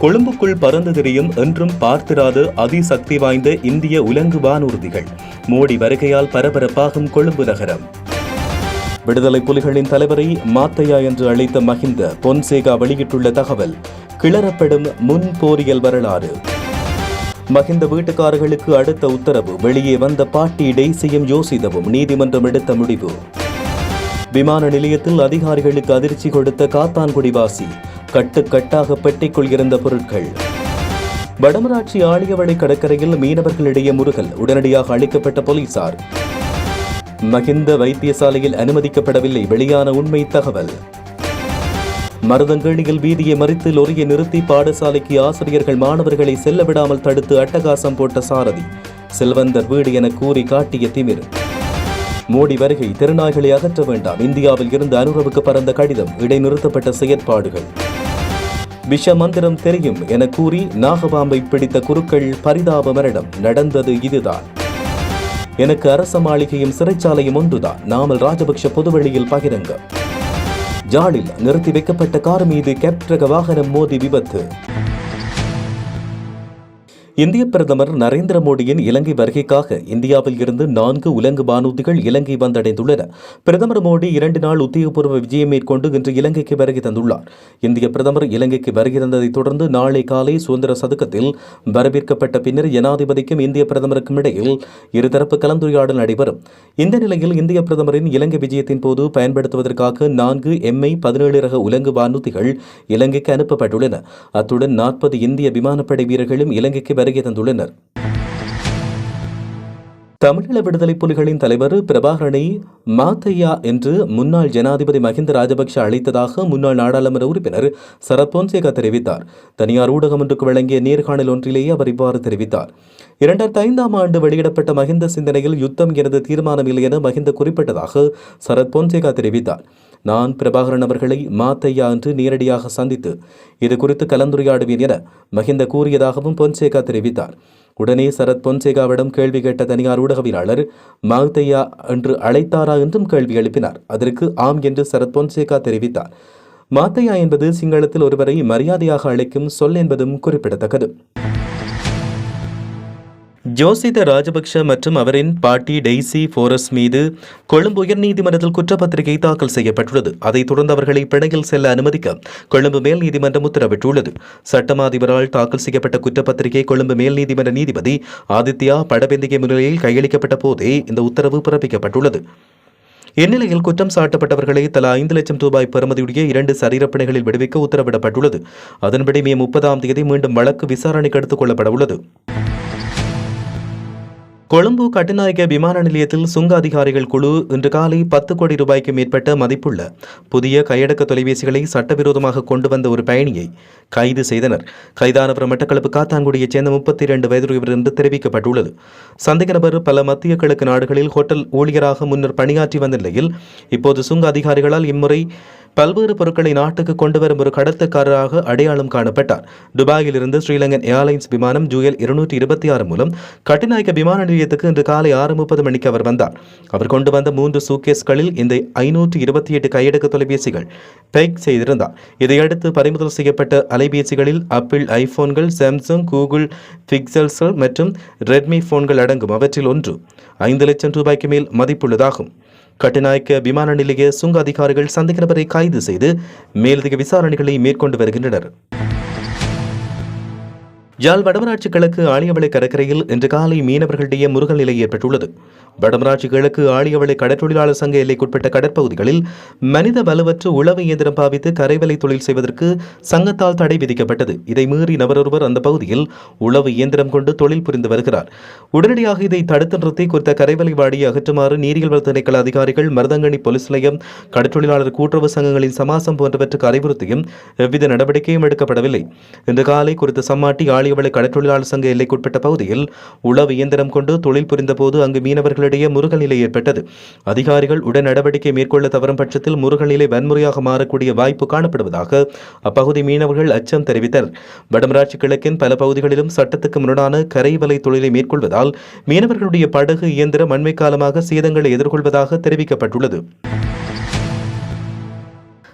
கொழும்புக்குள் பறந்து திரியும் என்றும் பார்த்திராத அதிசக்தி வாய்ந்த இந்திய உலங்கு வானூர்திகள். மோடி வருகையால் பரபரப்பாகும் கொழும்பு நகரம். விடுதலை புலிகளின் தலைவரை மாத்தையா என்று அழைத்த மஹிந்த பொன்சேகா வெளியிட்டுள்ள தகவல் கிளறப்படும் முன் போரியல் வரலாறு. மஹிந்த வீட்டுக்காரர்களுக்கு அடுத்த உத்தரவு வெளியே வந்த பாட்டி டெய்ஸையும் யோசித்தவும் நீதிமன்றம் எடுத்த முடிவு. விமான நிலையத்தில் அதிகாரிகளுக்கு அதிர்ச்சி கொடுத்த காத்தான்குடிவாசி கட்டுக்கட்டாக பெட்டிக்குள் இருந்த பொருட்கள். வடமராட்சி ஆழியவளை கடற்கரையில் மீனவர்களிடையே முருகல் உடனடியாக அளிக்கப்பட்ட போலீசார். மகிந்த வைத்தியசாலையில் அனுமதிக்கப்படவில்லை வெளியான உண்மை தகவல். மருதங்கேணியில் வீதியை மறித்து லொரியை நிறுத்தி பாடசாலைக்கு ஆசிரியர்கள் மாணவர்களை செல்ல விடாமல் தடுத்து அட்டகாசம் போட்ட சாரதி செல்வந்தர் வீடு என கூறி காட்டிய திமிர். மோடி வருகை திருநாய்களை அகற்ற வேண்டாம் இந்தியாவில் இருந்து அனுரவுக்கு பறந்த கடிதம் இடைநிறுத்தப்பட்ட செயற்பாடுகள். விஷ மந்திரம் தெரியும் என கூறி நாகபாம்பை பிடித்த குருக்கள் பரிதாப மரணம் நடந்தது இதுதான். எனக்கு அரச மாளிகையும் சிறைச்சாலையும் ஒன்றுதான். நாமல் ராஜபக்ஷ பொதுவெளியில் பகிரங்கம் ஜாலில் நிறுத்தி வைக்கப்பட்ட கார் மீது கேப்டக வாகனம் மோதி விபத்து. இந்திய பிரதமர் நரேந்திர மோடியின் இலங்கை வருகைக்காக இந்தியாவில் இருந்து நான்கு உலங்கு வானூர்திகள் இலங்கை வந்தடைந்துள்ளன. பிரதமர் மோடி இரண்டு நாள் உத்தியோகபூர்வ விஜயம் மேற்கொண்டு இன்று இலங்கைக்கு வருகை தந்துள்ளார். இந்திய பிரதமர் இலங்கைக்கு வருகை தந்ததைத் தொடர்ந்து நாளை காலை சுதந்திர சதுக்கத்தில் வரவேற்கப்பட்ட பின்னர் ஜனாதிபதிக்கும் இந்திய பிரதமருக்கும் இடையில் இருதரப்பு கலந்துரையாடல் நடைபெறும். இந்த நிலையில் இந்திய பிரதமரின் இலங்கை விஜயத்தின் போது பயன்படுத்துவதற்காக நான்கு எம்ஐ பதினேழு ரக உலங்கு வானூர்திகள் இலங்கைக்கு அனுப்பப்பட்டுள்ளன. அத்துடன் நாற்பது இந்திய விமானப்படை வீரர்களும் இலங்கைக்கு வருகை தந்துள்ளனர். தமிழீழ விடுதலை புலிகளின் தலைவர் பிரபாகரனை மாத்தையா என்று முன்னாள் ஜனாதிபதி மஹிந்த ராஜபக்ஷ அழைத்ததாக முன்னாள் நாடாளுமன்ற உறுப்பினர் சரத் பொன்சேகா தெரிவித்தார். தனியார் ஊடகம் ஒன்றுக்கு வழங்கிய நேர்காணல் ஒன்றிலேயே அவர் இவ்வாறு தெரிவித்தார். இரண்டாயிரத்தி ஐந்தாம் ஆண்டு வெளியிடப்பட்ட மஹிந்த சிந்தனையில் யுத்தம் எனது தீர்மானம் இல்லை என மஹிந்த குறிப்பிட்டதாக சரத் பொன்சேகா தெரிவித்தார். நான் பிரபாகரன் அவர்களை மாத்தையா என்று நேரடியாக சந்தித்து இது குறித்து கலந்துரையாடுவேன் என மஹிந்த கூறியதாகவும் பொன்சேகா தெரிவித்தார். உடனே சரத் பொன்சேகாவிடம் கேள்வி கேட்ட தனியார் ஊடகவியலாளர் மாத்தையா என்று அழைத்தாரா? என்றும் கேள்வி எழுப்பினார். அதற்கு ஆம் என்று சரத் பொன்சேகா தெரிவித்தார். மாத்தையா என்பது சிங்களத்தில் ஒருவரை மரியாதையாக அழைக்கும் சொல் என்பதும் குறிப்பிடத்தக்கது. ஜோசித ராஜபக்ஷ மற்றும் அவரின் பாட்டி டெய்சி போரஸ் மீது கொழும்பு உயர்நீதிமன்றத்தில் குற்றப்பத்திரிகை தாக்கல் செய்யப்பட்டுள்ளது. அதைத் தொடர்ந்து அவர்களை பிணையில் செல்ல அனுமதிக்க கொழும்பு மேல் நீதிமன்றம் உத்தரவிட்டுள்ளது சட்டமாதிபரால் தாக்கல் செய்யப்பட்ட குற்றப்பத்திரிகை கொழும்பு மேல் நீதிமன்ற நீதிபதி ஆதித்யா படபெந்திகை முன்னிலையில் கையளிக்கப்பட்ட போதே இந்த உத்தரவு பிறப்பிக்கப்பட்டுள்ளது. இந்நிலையில் குற்றம் சாட்டப்பட்டவர்களை தலா ஐந்து லட்சம் ரூபாய் பெறுமதியுடைய இரண்டு சரீரப்பணிகளில் விடுவிக்க உத்தரவிடப்பட்டுள்ளது. அதன்படி மே முப்பதாம் தேதி மீண்டும் வழக்கு விசாரணைக்கு எடுத்துக் கொள்ளப்பட உள்ளது. கொழும்பு கட்டுநாயக்க விமான நிலையத்தில் சுங்க அதிகாரிகள் குழு இன்று காலை பத்து கோடி ரூபாய்க்கு மேற்பட்ட மதிப்புள்ள புதிய கையடக்க தொலைபேசிகளை சட்டவிரோதமாக கொண்டு வந்த ஒரு பயணியை கைது செய்தனர். கைதானவர் மட்டக்களப்பு காத்தான்குடியைச் சேர்ந்த முப்பத்தி இரண்டு வயதுடையவர் என்று தெரிவிக்கப்பட்டுள்ளது. சந்தேக நபர் பல மத்திய கிழக்கு நாடுகளில் ஹோட்டல் ஊழியராக முன்னர் பணியாற்றி வந்த நிலையில் இப்போது சுங்க அதிகாரிகளால் இம்முறை பல்வேறு பொருட்களை நாட்டுக்கு கொண்டு வரும் ஒரு கடத்தக்காரராக அடையாளம் காணப்பட்டார். துபாயில் இருந்து ஸ்ரீலங்கன் ஏர்லைன்ஸ் விமானம் ஜூஎல் இருநூற்றி இருபத்தி ஆறு மூலம் கட்டுநாயக்க விமான நிலையத்துக்கு இன்று காலை ஆறு முப்பது மணிக்கு அவர் வந்தார். அவர் கொண்டு வந்த மூன்று சூக்கேஸ்களில் இந்த ஐநூற்று இருபத்தி எட்டு கையடக்க தொலைபேசிகள் பேக் செய்திருந்தார். இதையடுத்து பறிமுதல் செய்யப்பட்ட அலைபேசிகளில் ஆப்பிள் ஐபோன்கள் சாம்சங் கூகுள் பிக்சல்ஸ்கள் மற்றும் ரெட்மி போன்கள் அடங்கும். அவற்றில் ஒன்று ஐந்து லட்சம் ரூபாய்க்கு மேல் மதிப்புள்ளதாகும். கட்டுநாயக்க விமான நிலைய சுங்க அதிகாரிகள் சந்தேக நபரை கைது செய்து மேலதிக விசாரணைகளை மேற்கொண்டு வருகின்றனர். யாழ் வடமராட்சி கிழக்கு ஆலியவளை கடற்கரையில் இன்று காலை மீனவர்களிடையே முருகல் நிலை ஏற்பட்டுள்ளது. வடமராட்சி கிழக்கு ஆழியவளை கடற்றொழிலாளர் சங்க எல்லைக்குட்பட்ட கடற்பகுதிகளில் மனித வலுவற்று உளவு இயந்திரம் பாவித்து கரைவலை தொழில் செய்வதற்கு சங்கத்தால் தடை விதிக்கப்பட்டது. இதை மீறி நபரொருவர் அந்த பகுதியில் உளவு இயந்திரம் கொண்டு தொழில் புரிந்து வருகிறார். உடனடியாக இதை தடுத்து நிறுத்தி குறித்த கரைவலை வாடியை அகற்றுமாறு நீரியல் வள திணைக்கள அதிகாரிகள் மருதங்கனி போலீஸ் நிலையம் கடற்றொழிலாளர் கூட்டுறவு சங்கங்களின் சமாசம் போன்றவற்றுக்கு அறிவுறுத்தியும் எவ்வித நடவடிக்கையும் எடுக்கப்படவில்லை. இன்று காலை குறித்த சம்மாட்டி ஆழியவளை கடற்றொழிலாளர் சங்க எல்லைக்குட்பட்ட பகுதியில் உளவு இயந்திரம் கொண்டு தொழில் புரிந்தபோது அங்கு மக்களிடையே முருகல் நிலை ஏற்பட்டது. அதிகாரிகள் உடன் நடவடிக்கை மேற்கொள்ள தவறும் பட்சத்தில் முருகல் நிலை வன்முறையாக மாறக்கூடிய வாய்ப்பு காணப்படுவதாக அப்பகுதி மீனவர்கள் அச்சம் தெரிவித்தனர். வடமராட்சி கிழக்கின் பல பகுதிகளிலும் சட்டத்துக்கு முரணான கரைவலை தொழிலை மேற்கொள்வதால் மீனவர்களுடைய படகு இயந்திரம் அண்மை காலமாக சேதங்களை எதிர்கொள்வதாக தெரிவிக்கப்பட்டுள்ளது.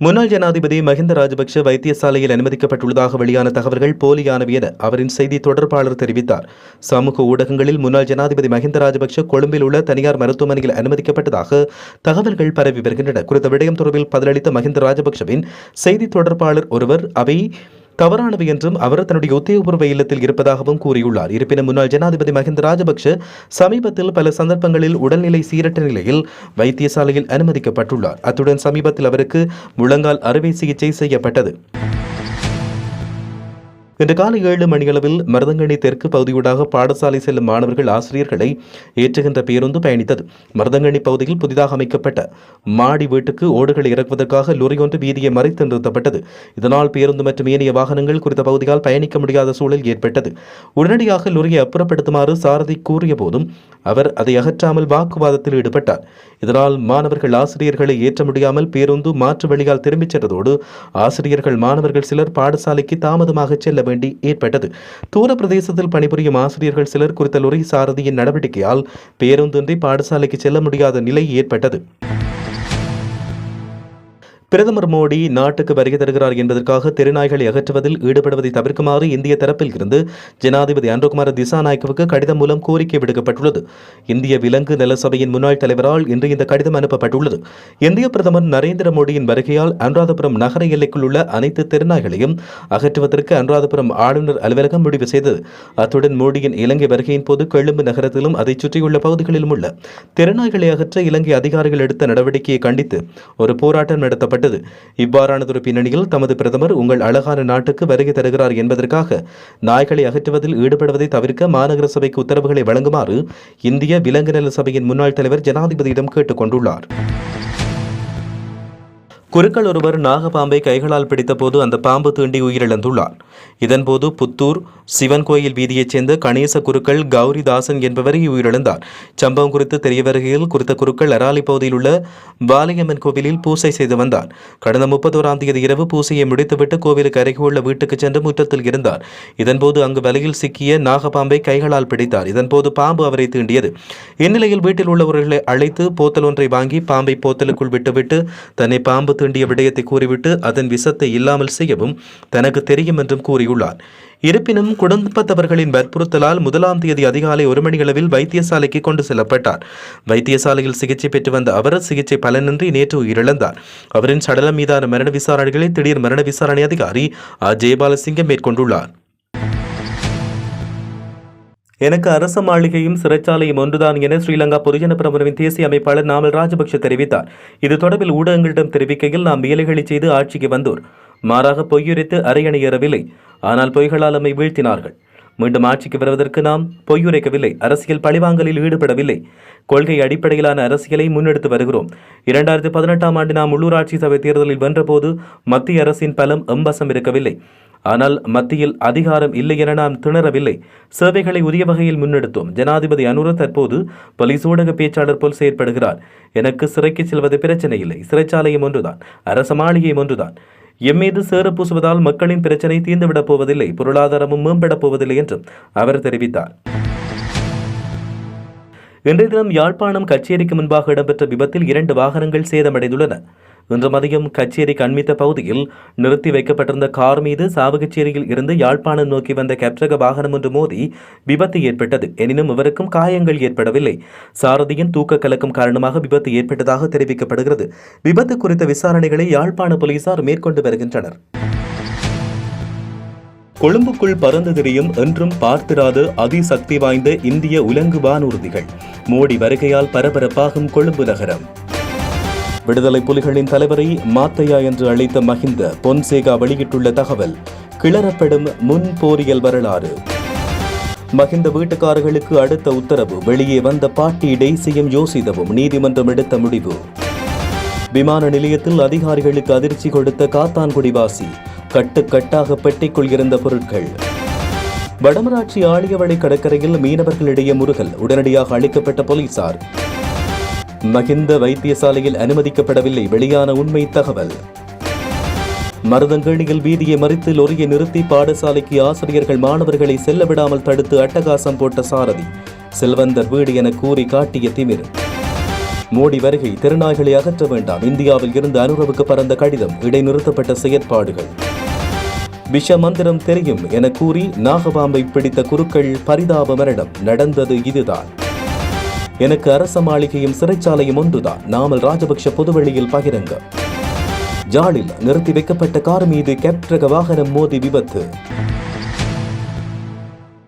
முன்னாள் ஜனாதிபதி மஹிந்த ராஜபக்ஷ வைத்தியசாலையில் அனுமதிக்கப்பட்டுள்ளதாக வெளியான தகவல்கள் போலியானவை என அவரின் செய்தி தொடர்பாளர் தெரிவித்தார். சமூக ஊடகங்களில் முன்னாள் ஜனாதிபதி மஹிந்த ராஜபக்ஷ கொழும்பில் உள்ள தனியார் மருத்துவமனையில் அனுமதிக்கப்பட்டதாக தகவல்கள் பரவி வருகின்றன. குறித்த விடயம் தொடர்பில் பதிலளித்த மஹிந்த ராஜபக்ஷவின் செய்தி தொடர்பாளர் ஒருவர் அவை தவறானவை என்றும் அவர் தன்னுடைய உத்தியோகபூர்வ இல்லத்தில் இருப்பதாகவும் கூறியுள்ளார். இருப்பினும் முன்னாள் ஜனாதிபதி மஹிந்த ராஜபக்ஷ சமீபத்தில் பல சந்தர்ப்பங்களில் உடல்நிலை சீரற்ற நிலையில் வைத்தியசாலையில் அனுமதிக்கப்பட்டுள்ளார். அத்துடன் சமீபத்தில் அவருக்கு முழங்கால் அறுவை சிகிச்சை செய்யப்பட்டது. இன்று காலை ஏழு மணியளவில் மருதங்கணி தெற்கு பகுதியூடாக பாடசாலை செல்லும் மாணவர்கள் ஆசிரியர்களை ஏற்றுகின்ற பேருந்து பயணித்தது. மருதங்கணி பகுதியில் புதிதாக அமைக்கப்பட்ட மாடி வீட்டுக்கு ஓடுகளை இறக்குவதற்காக லொரி ஒன்று வீதியை மறைத்து நிறுத்தப்பட்டது. இதனால் பேருந்து மற்றும் ஏனைய வாகனங்கள் குறித்த பகுதியால் பயணிக்க முடியாத சூழல் ஏற்பட்டது. உடனடியாக லொரியை அப்புறப்படுத்துமாறு சாரதி கூறிய போதும் அவர் அதை அகற்றாமல் வாக்குவாதத்தில் ஈடுபட்டார். இதனால் மாணவர்கள் ஆசிரியர்களை ஏற்ற முடியாமல் பேருந்து மாற்று வழியால் திரும்பிச் சென்றதோடு ஆசிரியர்கள் மாணவர்கள் சிலர் பாடசாலைக்கு தாமதமாக செல்ல வேண்டி ஏற்பட்டது. தூர பிரதேசத்தில் பணிபுரியும் ஆசிரியர்கள் சிலர் குறித்த லொரி சாரதியின் நடவடிக்கையால் பேருந்தின்றி பாடசாலைக்கு செல்ல முடியாத நிலை ஏற்பட்டது. பிரதமர் மோடி நாட்டுக்கு வருகை தருகிறார் என்பதற்காக தெருநாய்களை அகற்றுவதில் ஈடுபடுவதை தவிர்க்குமாறு இந்திய தரப்பில் இருந்து ஜனாதிபதி அன்ருகுமார திசாநாயக்கவுக்கு கடிதம் மூலம் கோரிக்கை விடுக்கப்பட்டுள்ளது. இந்திய விலங்கு நல சபையின் முன்னாள் தலைவரால் இன்று இந்த கடிதம் அனுப்பப்பட்டுள்ளது. இந்திய பிரதமர் நரேந்திர மோடியின் வருகையால் அனுராதபுரம் நகர எல்லைக்குள் உள்ள அனைத்து தெருநாய்களையும் அகற்றுவதற்கு அனுராதபுரம் ஆளுநர் அலுவலகம் முடிவு செய்தது. அத்துடன் மோடியின் இலங்கை வருகையின் போது கொழும்பு நகரத்திலும் அதை சுற்றியுள்ள பகுதிகளிலும் உள்ள தெருநாய்களை அகற்ற இலங்கை அதிகாரிகள் எடுத்த நடவடிக்கையை கண்டித்து ஒரு போராட்டம் நடத்தப்பட்டது இவ்வாறானதொரு பின்னணியில் தமது பிரதமர் உங்கள் அழகான நாட்டுக்கு வருகை தருகிறார் என்பதற்காக நாய்களை அகற்றுவதில் ஈடுபடுவதை தவிர்க்க மாநகர சபைக்கு உத்தரவுகளை வழங்குமாறு இந்திய விலங்கு நல சபையின் முன்னாள் தலைவர் ஜனாதிபதியிடம் கேட்டுக் கொண்டுள்ளார் குருக்கள் ஒருவர் நாகபாம்பை கைகளால் பிடித்தபோது அந்த பாம்பு தீண்டி உயிரிழந்துள்ளார் இதன்போது புத்தூர் சிவன் கோயில் வீதியைச் சேர்ந்த கணேச குருக்கள் கௌரிதாசன் என்பவர் உயிரிழந்தார். சம்பவம் குறித்து தெரிய வருகையில் குறித்த குருக்கள் அராலி பகுதியில் உள்ள பாலியம்மன் கோவிலில் பூசை செய்து வந்தார். கடந்த முப்பத்தோராம் தேதி இரவு பூசையை முடித்துவிட்டு கோவிலுக்கு அருகே உள்ள வீட்டுக்கு சென்று முற்றத்தில் இருந்தார். இதன்போது அங்கு வலையில் சிக்கிய நாகபாம்பை கைகளால் பிடித்தார். இதன்போது பாம்பு அவரை தீண்டியது. இந்நிலையில் வீட்டில் உள்ளவர்களை அழைத்து போத்தல் ஒன்றை வாங்கி பாம்பை போத்தலுக்குள் விட்டுவிட்டு தன்னை பாம்பு தீண்டிய விடயத்தை கூறிவிட்டு அதன் விசத்தை இல்லாமல் செய்யவும் தனக்கு தெரியும் என்றும் கூறியுள்ளார். இருப்பினும் குடும்பத்தவர்களின் வற்புறுத்தலால் முதலாம் தேதி அதிகாலை ஒரு மணியளவில் வைத்தியசாலைக்கு கொண்டு செல்லப்பட்டார். வைத்தியசாலையில் சிகிச்சை பெற்று வந்த அவர் சிகிச்சை பலனின்றி நேற்று உயிரிழந்தார். அவரின் சடலம் மீதான மரண விசாரணைகளை திடீர் மரண விசாரணை அதிகாரி ஆ ஜெயபாலசிங்கம் மேற்கொண்டுள்ளார். எனக்கு அரச மாளிகையும் சிறைச்சாலையும் ஒன்றுதான் என ஸ்ரீலங்கா பொதுஜன பிரமுனவின் தேசிய அமைப்பாளர் நாமல் ராஜபக்ஷ தெரிவித்தார். இது தொடர்பில் ஊடகங்களிடம் தெரிவிக்கையில் நாம் வேலைகளை செய்து ஆட்சிக்கு வந்தோர். மாறாக பொய்யுரைத்து அரையணையேறவில்லை ஆனால் பொய்களால் நம்மை வீழ்த்தினார்கள். மீண்டும் ஆட்சிக்கு வருவதற்கு நாம் பொய்யுரைக்கவில்லை. அரசியல் பழிவாங்கலில் ஈடுபடவில்லை. கொள்கை அடிப்படையிலான அரசியலை முன்னெடுத்து வருகிறோம். இரண்டாயிரத்தி பதினெட்டாம் ஆண்டு நாம் உள்ளூராட்சி சபை தேர்தலில் வென்றபோது மத்திய அரசின் பலம் எம்பசம் இருக்கவில்லை. ஆனால் மத்தியில் அதிகாரம் இல்லை என நாம் திணறவில்லை. சேவைகளை உரிய வகையில் முன்னெடுத்தோம். ஜனாதிபதி அனுர தற்போது போலீஸ் ஊடக பேச்சாளர் போல் செயற்படுகிறார். எனக்கு சிறைக்கு செல்வது பிரச்சனை இல்லை. சிறைச்சாலையும் ஒன்றுதான். அரச மாளிகையும் ஒன்றுதான். எம்மீது சேறு பூசுவதால் மக்களின் பிரச்சனை தீர்ந்துவிடப் போவதில்லை. பொருளாதாரமும் மேம்படப் போவதில்லை என்றும் அவர் தெரிவித்தார். இன்றைய தினம் யாழ்ப்பாணம் கச்சேரிக்கு முன்பாக இடம்பெற்ற விபத்தில் இரண்டு வாகனங்கள் சேதமடைந்துள்ளன. இன்று மதியம் கச்சேரி கண்மித்த பகுதியில் நிறுத்தி வைக்கப்பட்டிருந்த கார் மீது சாவகச்சேரியில் இருந்து யாழ்ப்பாணம் நோக்கி வந்த கேப்சக வாகனம் ஒன்று மோதி விபத்து ஏற்பட்டது. எனினும் இவருக்கும் காயங்கள் ஏற்படவில்லை. சாரதியின் தூக்க கலக்கம் காரணமாக விபத்து ஏற்பட்டதாக தெரிவிக்கப்படுகிறது. விபத்து குறித்த விசாரணைகளை யாழ்ப்பாண போலீசார் மேற்கொண்டு வருகின்றனர். கொழும்புக்குள் பறந்து திரியும் என்றும் பார்த்திராத அதிசக்தி வாய்ந்த இந்திய உலங்கு வானூர்திகள். மோடி வருகையால் பரபரப்பாகும் கொழும்பு நகரம். விடுதலை புலிகளின் தலைவரை மாத்தையா என்று அழைத்த மஹிந்த பொன்சேகா வெளியிட்டுள்ள தகவல் கிளறப்படும் முன் போரியல் வரலாறு. மகிந்த வீட்டுக்காரர்களுக்கு அடுத்த உத்தரவு வெளியே வந்த பாட்டி டெய்சியும் யோசிதவும் நீதிமன்றம் எடுத்த முடிவு. விமான நிலையத்தில் அதிகாரிகளுக்கு அதிர்ச்சி கொடுத்த காத்தான்குடிவாசி கட்டுக்கட்டாக பெட்டிக்குள் இருந்த பொருட்கள். வடமராட்சி ஆழியவளை கடற்கரையில் மீனவர்களிடையே முருகல் உடனடியாக அளிக்கப்பட்ட போலீசார் மகிந்த வைத்தியசாலையில் அனுமதிக்கப்படவில்லை. வெளியான உண்மை தகவல். மருதங்கேணியில் வீதியை மறித்து லொரியை நிறுத்தி பாடசாலைக்கு ஆசிரியர்கள் மாணவர்களை செல்ல விடாமல் தடுத்து அட்டகாசம் போட்ட சாரதி செல்வந்தர் வீடு என கூறி காட்டிய திமிர். மோடி வருகை திருநாய்களை அகற்ற வேண்டாம். இந்தியாவில் இருந்து அனுரவுக்கு பறந்த கடிதம் இடைநிறுத்தப்பட்ட செயற்பாடுகள். விஷ மந்திரம் தெரியும் என கூறி நாகபாம்பை பிடித்த குருக்கள் பரிதாப மரணம். நடந்தது இதுதான். எனக்கு அரச மாளிகையும் சிறைச்சாலையும் ஒன்றுதான். நாமல் ராஜபக்ஷ பொதுவெளியில் பகிரங்க. ஜாலில் நிறுத்தி வைக்கப்பட்ட கார் மீது கேப்டரக வாகனம் மோதி விபத்து.